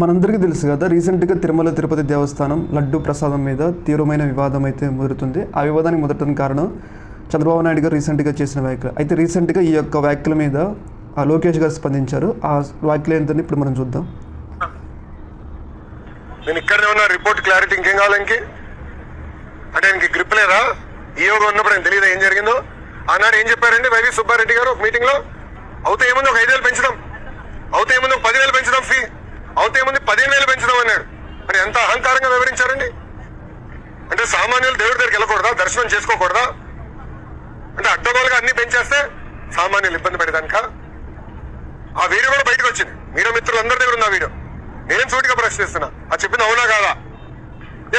మనందరికీ తెలుసు కదా రీసెంట్గా తిరుమల తిరుపతి దేవస్థానం లడ్డు ప్రసాదం మీద తీవ్రమైన వివాదం అయితే ముదురుతుంది. ఆ వివాదానికి మొదటం కారణం చంద్రబాబు నాయుడు గారు రీసెంట్గా చేసిన వ్యాఖ్యలు. అయితే రీసెంట్గా ఈ యొక్క వ్యాఖ్యల మీద ఆ లోకేష్ గారు స్పందించారు. ఆ వ్యాఖ్యలు ఏంటని ఇప్పుడు మనం చూద్దాం. నేను ఇక్కడనే ఉన్న రిపోర్ట్ క్లారిటీ ఇంకేం కావాలి ఇంకే? అంటే ఆయనకి గ్రిప్ లేదా? ఈయోగా ఉన్నప్పుడు ఆయన తెలియదా ఏం జరిగిందో? ఆనాడు ఏం చెప్పారండి వైవి సుబ్బారెడ్డి గారు ఒక మీటింగ్లో? అవుతే ఏముంది ఒక ఐదు వేలు పెంచడం అవుతే ఏముంది ఒక పదివేలు పెంచడం ఫీ అవుతే ముందు పదిహేను వేలు పెంచుదాం అన్నాడు. మరి ఎంత అహంకారంగా వివరించారండి? అంటే సామాన్యులు దేవుడి దగ్గరికి వెళ్ళకూడదా? దర్శనం చేసుకోకూడదా? అంటే అడ్డగోలుగా అన్ని పెంచేస్తే సామాన్యులు ఇబ్బంది పడేదానిక? ఆ వీడియో కూడా బయటకు వచ్చింది. మీడియా మిత్రులందరి దగ్గర ఉంది ఆ వీడియో. నేను సూటిగా ప్రశ్నిస్తున్నా. అది చెప్పింది అవునా కాదా?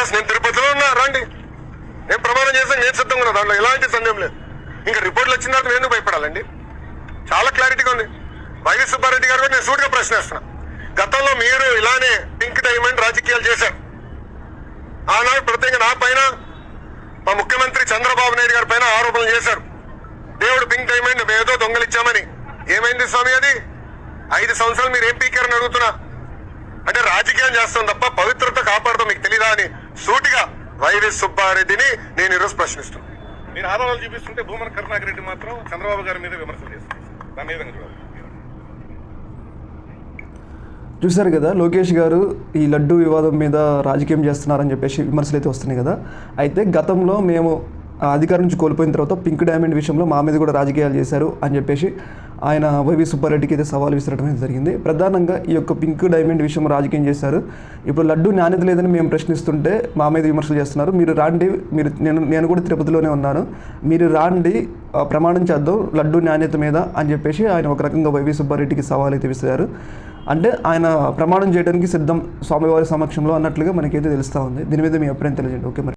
ఎస్ నేను తిరుపతిలో ఉన్నా. రండి. నేను ప్రమాణం చేస్తాను నేను సిద్ధంగా ఉన్నా. దాంట్లో ఎలాంటి సందేహం లేదు. ఇంకా రిపోర్ట్లు వచ్చిన తర్వాత నేను ఎందుకు భయపడాలండి? చాలా క్లారిటీగా ఉంది. వైవి సుబ్బారెడ్డి గారు కూడా నేను సూటిగా ప్రశ్నిస్తున్నా. గతంలో మీరు ఇలానే పింక్ డైమండ్ రాజకీయాలు చేశారు. ఆనాడు ప్రత్యేకంగా నా పైన మా ముఖ్యమంత్రి చంద్రబాబు నాయుడు గారి పైన ఆరోపణలు చేశారు. దేవుడు పింక్ డైమండ్ ఏదో దొంగలిచ్చామని. ఏమైంది స్వామి అది? ఐదు సంవత్సరాలు మీరు ఏం పీకారని అడుగుతున్నా. అంటే రాజకీయం చేస్తాం తప్ప పవిత్రత కాపాడతాం మీకు తెలీదా అని సూటిగా వైవి సుబ్బారెడ్డిని నేను ఈరోజు ప్రశ్నిస్తున్నాను మీరు ఆధారాలు చూపిస్తుంటే భూమన కరుణాకర్ రెడ్డి మాత్రం చంద్రబాబు గారి మీద విమర్శలు చేస్తారు దాని మీద చూడాలి. చూశారు కదా లోకేష్ గారు ఈ లడ్డు వివాదం మీద రాజకీయం చేస్తున్నారని చెప్పేసి విమర్శలు అయితే వస్తున్నాయి కదా. అయితే గతంలో మేము అధికారం నుంచి కోల్పోయిన తర్వాత పింక్ డైమండ్ విషయంలో మా మీద కూడా రాజకీయాలు చేశారు అని చెప్పేసి ఆయన వైవి సుబ్బారెడ్డికి అయితే సవాల్ విసిరడం అయితే జరిగింది. ప్రధానంగా ఈ యొక్క పింక్ డైమండ్ విషయం రాజకీయం చేశారు. ఇప్పుడు లడ్డు నాణ్యత లేదని మేము ప్రశ్నిస్తుంటే మా మీద విమర్శలు చేస్తున్నారు. మీరు రాండి మీరు నేను నేను కూడా తిరుపతిలోనే ఉన్నాను. మీరు రాండి ప్రమాణం చేద్దాం లడ్డు నాణ్యత మీద అని చెప్పేసి ఆయన ఒక రకంగా వైవి సుబ్బారెడ్డికి సవాల్ అయితే విసిరారు. అంటే ఆయన ప్రమాణం చేయడానికి సిద్ధం స్వామివారి సమక్షంలో అన్నట్లుగా మనకైతే తెలుస్తూ ఉంది. దీని మీద మీ అభిప్రాయం తెలియజేయండి. ఓకే మరి.